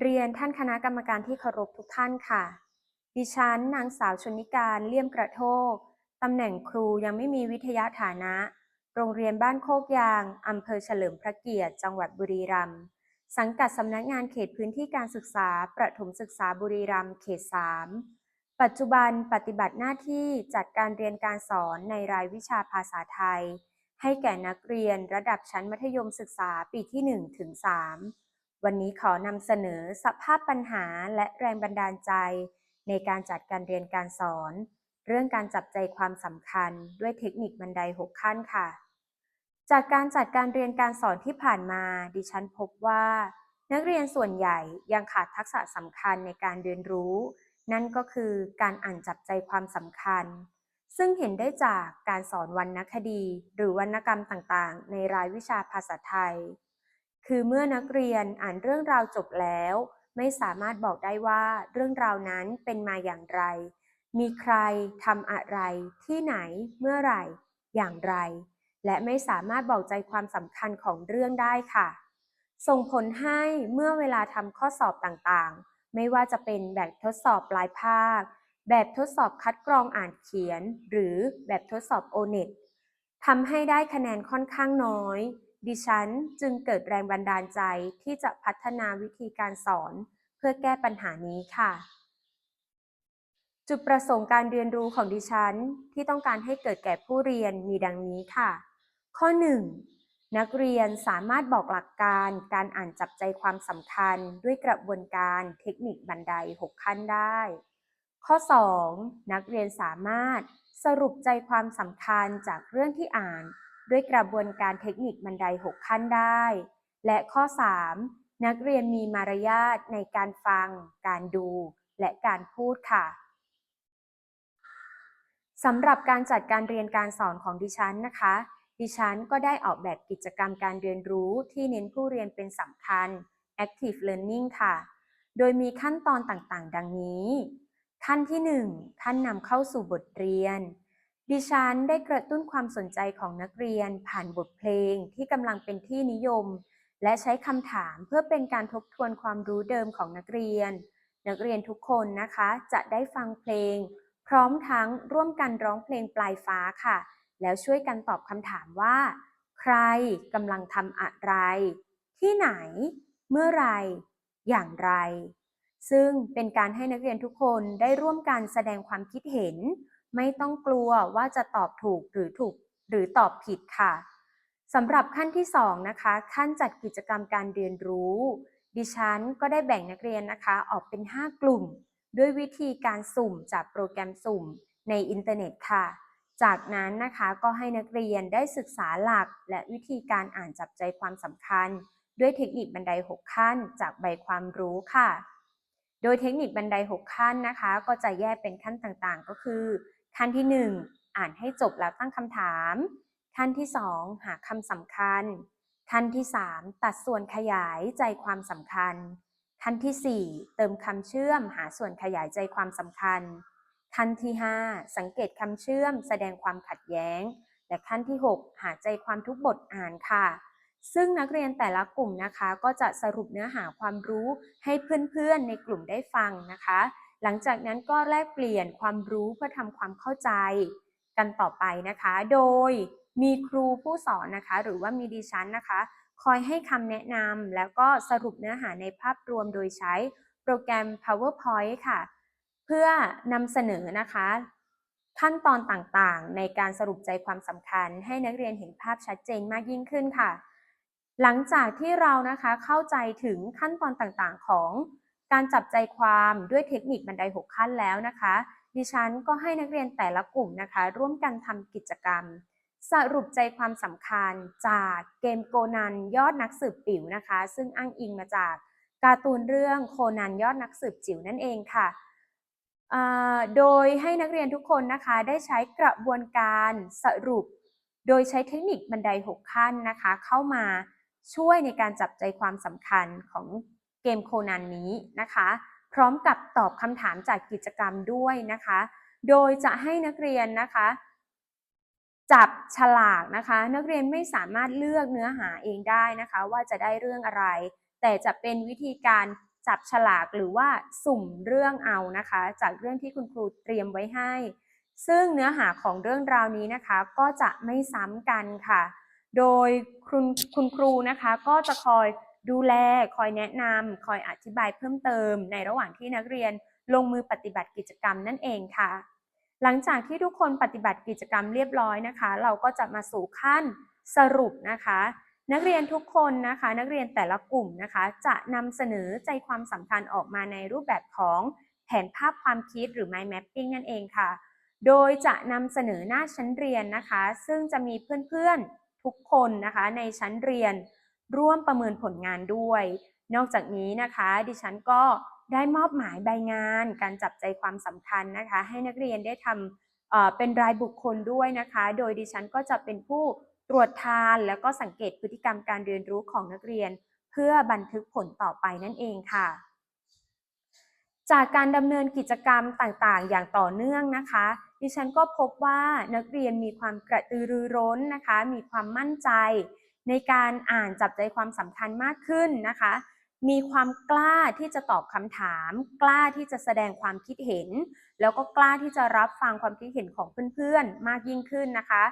เรียนท่านคณะกรรมการที่เคารพทุกท่านค่ะ ดิฉันนางสาวชนิการเลี่ยมกระโทก ตำแหน่งครูยังไม่มีวิทยาฐานะ โรงเรียนบ้านโคกยาง อำเภอเฉลิมพระเกียรติ จังหวัดบุรีรัมย์ สังกัดสำนักงานเขตพื้นที่การศึกษา ประถมศึกษาบุรีรัมย์ เขต 3 ปัจจุบันปฏิบัติหน้าที่จัดการเรียนการสอนในรายวิชาภาษาไทย ให้แก่นักเรียนระดับชั้นมัธยมศึกษาปีที่1ถึง3 วันนี้ขอนำเสนอสภาพปัญหาและแรงบันดาลใจ ในการจัดการเรียนการสอน เรื่องการจับใจความสำคัญด้วยเทคนิคบันได 6 ขั้นค่ะ จากการจัดการเรียนการสอนที่ผ่านมา ดิฉันพบว่า นักเรียนส่วนใหญ่ยังขาดทักษะสำคัญในการเรียนรู้ นั่นก็คือการอ่านจับใจความสำคัญ ซึ่งเห็นได้จากการสอนวรรณคดี หรือวรรณกรรมต่างๆ ในรายวิชาภาษาไทย คือเมื่อนักเรียนอ่านเรื่องราวจบแล้ว ไม่สามารถบอกได้ว่าเรื่องราวนั้นเป็นมาอย่างไร มีใครทำอะไร ที่ไหน เมื่อไหร่ อย่างไร และไม่สามารถบอกใจความสำคัญของเรื่องได้ค่ะ ส่งผลให้เมื่อเวลาทำข้อสอบต่างๆ ไม่ว่าจะเป็นแบบทดสอบปลายภาค แบบทดสอบคัดกรองอ่านเขียน หรือแบบทดสอบโอเน็ตทำให้ได้คะแนนค่อนข้างน้อย ดิฉันจึงเกิดแรงบันดาลใจที่จะพัฒนาวิธีการสอนเพื่อแก้ปัญหานี้ค่ะ จุดประสงค์การเรียนรู้ของดิฉันที่ต้องการให้เกิดแก่ผู้เรียนมีดังนี้ค่ะ ข้อ 1. นักเรียนสามารถบอกหลักการการอ่านจับใจความสำคัญด้วยกระบวนการเทคนิคบันได 6 ขั้นได้ ข้อ 2. นักเรียนสามารถสรุปใจความสำคัญจากเรื่องที่อ่าน ด้วยกระบวนการเทคนิคบันได 6 ขั้นได้ และข้อ 3. นักเรียนมีมารยาทในการฟัง การดู และการพูดค่ะสำหรับการจัดการเรียนการสอนของดิฉันนะคะ ดิฉันก็ได้ออกแบบกิจกรรมการเรียนรู้ที่เน้นผู้เรียนเป็นสำคัญ active learning ค่ะ โดยมีขั้นตอนต่างๆ ดังนี้ ขั้นที่ 1 ท่านนำเข้าสู่บทเรียน ดิฉันได้กระตุ้นความสนใจของนักเรียนผ่านบทเพลงที่กำลังเป็นที่นิยม และใช้คำถามเพื่อเป็นการทบทวนความรู้เดิมของนักเรียน นักเรียนทุกคนนะคะจะได้ฟังเพลง พร้อมทั้งร่วมกันร้องเพลงปลายฟ้าค่ะ แล้วช่วยกันตอบคำถามว่า ใครกำลังทำอะไร ที่ไหน เมื่อไหรอย่างไร ซึ่งเป็นการให้นักเรียนทุกคนได้ร่วมกันแสดงความคิดเห็น ไม่ต้องกลัวว่าจะตอบถูกหรือถูกหรือตอบผิดค่ะสำหรับขั้นที่2นะคะขั้นจัดกิจกรรมการเรียนรู้ ดิฉันก็ได้แบ่งนักเรียนนะคะออกเป็น 5 กลุ่ม ด้วยวิธีการสุ่มจากโปรแกรมสุ่มในอินเทอร์เน็ตค่ะ จากนั้นนะคะก็ให้นักเรียนได้ศึกษาหลัก และวิธีการอ่านจับใจความสำคัญ ด้วยเทคนิคบันได 6 ขั้น จากใบความรู้ค่ะ โดยเทคนิคบันได 6 ขั้นนะคะ ก็จะแยกเป็นขั้นต่างๆ ก็คือ ขั้นที่ 1 อ่านให้จบแล้วตั้งคำถาม ขั้นที่ 2 หาคำสำคัญ ขั้นที่ 3 ตัดส่วนขยายใจความสำคัญ ขั้นที่ 4 เติมคำเชื่อมหาส่วนขยายใจความสำคัญ ขั้นที่ 5 สังเกตคำเชื่อมแสดงความขัดแย้ง และขั้นที่ 6 หาใจความทุกบทอ่านค่ะซึ่งนักเรียนแต่ละกลุ่มนะคะ ก็จะสรุปเนื้อหาความรู้ให้เพื่อนๆในกลุ่มได้ฟังนะคะ หลังจากนั้นก็แลกเปลี่ยนความรู้เพื่อทำความเข้าใจกันต่อไปนะคะ โดยมีครูผู้สอนนะคะ หรือว่ามีดิฉันนะคะ คอยให้คำแนะนำแล้วก็สรุปเนื้อหาในภาพรวมโดยใช้โปรแกรม PowerPoint ค่ะ เพื่อนำเสนอนะคะ ขั้นตอนต่างๆ ในการสรุปใจความสำคัญ ให้นักเรียนเห็นภาพชัดเจนมากยิ่งขึ้นค่ะ หลังจากที่เรานะคะเข้าใจถึงขั้นตอนต่างๆของ การจับใจความด้วยเทคนิคบันได 6 ขั้นแล้วนะคะ ดิฉันก็ให้นักเรียนแต่ละกลุ่มนะคะ ร่วมกันทำกิจกรรม สรุปใจความสำคัญจากเกมโกนันยอดนักสืบปิ๋วนะคะ ซึ่งอ้างอิงมาจากการ์ตูนเรื่องโคนันยอดนักสืบจิ๋วนั่นเองค่ะโดยให้นักเรียนทุกคนนะคะได้ใช้กระบวนการสรุป โดยใช้เทคนิคบันได 6 ขั้นนะคะ เข้ามาช่วยในการจับใจความสำคัญของ เกมโคนันนี้นะคะ พร้อมกับตอบคำถามจากกิจกรรมด้วยนะคะ โดยจะให้นักเรียนนะคะ จับฉลากนะคะ นักเรียนไม่สามารถเลือกเนื้อหาเองได้นะคะ ว่าจะได้เรื่องอะไร แต่จะเป็นวิธีการจับฉลากหรือว่าสุ่มเรื่องเอานะคะ จากเรื่องที่คุณครูเตรียมไว้ให้ ซึ่งเนื้อหาของเรื่องราวนี้นะคะ ก็จะไม่ซ้ำกันค่ะ โดยคุณคุณครูนะคะก็จะคอย ดูแลคอยแนะนำคอยอธิบายเพิ่มเติม ในระหว่างที่นักเรียนลงมือปฏิบัติกิจกรรมนั่นเองค่ะ หลังจากที่ทุกคนปฏิบัติกิจกรรมเรียบร้อยนะคะ เราก็จะมาสู่ขั้นสรุปนะคะ นักเรียนทุกคนนะคะ นักเรียนแต่ละกลุ่มนะคะ จะนำเสนอใจความสำคัญออกมาในรูปแบบของแผนภาพความคิดหรือ mind mapping นั่นเองค่ะ โดยจะนำเสนอหน้าชั้นเรียนนะคะ ซึ่งจะมีเพื่อนๆทุกคนนะคะในชั้นเรียน ร่วมประเมินผลงานด้วย นอกจากนี้นะคะ ดิฉันก็ได้มอบหมายใบงาน การจับใจความสำคัญนะคะ ให้นักเรียนได้ทำเป็นรายบุคคลด้วยนะคะ โดยดิฉันก็จะเป็นผู้ตรวจทานแล้วก็สังเกตพฤติกรรมการเรียนรู้ของนักเรียน เพื่อบันทึกผลต่อไปนั่นเองค่ะ จากการดำเนินกิจกรรมต่างๆ อย่างต่อเนื่องนะคะ ดิฉันก็พบว่านักเรียนมีความกระตือรือร้นนะคะ มีความมั่นใจ ในการอ่านจับใจความสำคัญมากขึ้นนะคะ มีความกล้าที่จะตอบคำถาม กล้าที่จะแสดงความคิดเห็น แล้วก็กล้าที่จะรับฟังความคิดเห็นของเพื่อนๆ มากยิ่งขึ้นนะคะ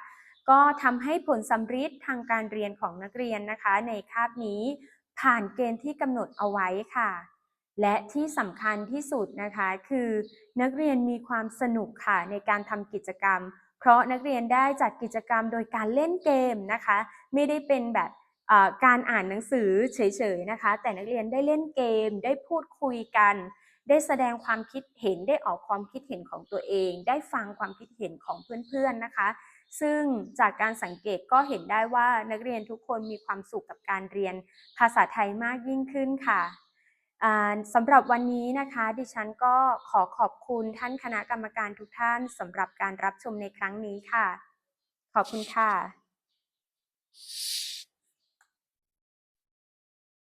ก็ทำให้ผลสำฤทธิ์ทางการเรียนของนักเรียนนะคะ ในคาบนี้ผ่านเกณฑ์ที่กำหนดเอาไว้ค่ะ และที่สำคัญที่สุดนะคะคือ นักเรียนมีความสนุกค่ะในการทำกิจกรรม เพราะนักเรียนได้จัดกิจกรรมโดยการเล่นเกมนะคะ ไม่ได้เป็นแบบการอ่านหนังสือเฉยๆนะคะ แต่นักเรียนได้เล่นเกม ได้พูดคุยกัน ได้แสดงความคิดเห็นได้ออกความคิดเห็นของตัวเอง ได้ฟังความคิดเห็นของเพื่อนๆนะคะ ซึ่งจากการสังเกตก็เห็นได้ว่านักเรียนทุกคนมีความสุขกับการเรียนภาษาไทยมากยิ่งขึ้นค่ะ สำหรับวันนี้นะคะ ดิฉันก็ขอขอบคุณท่านคณะกรรมการทุกท่านสำหรับการรับชมในครั้งนี้ค่ะ ขอบคุณค่ะ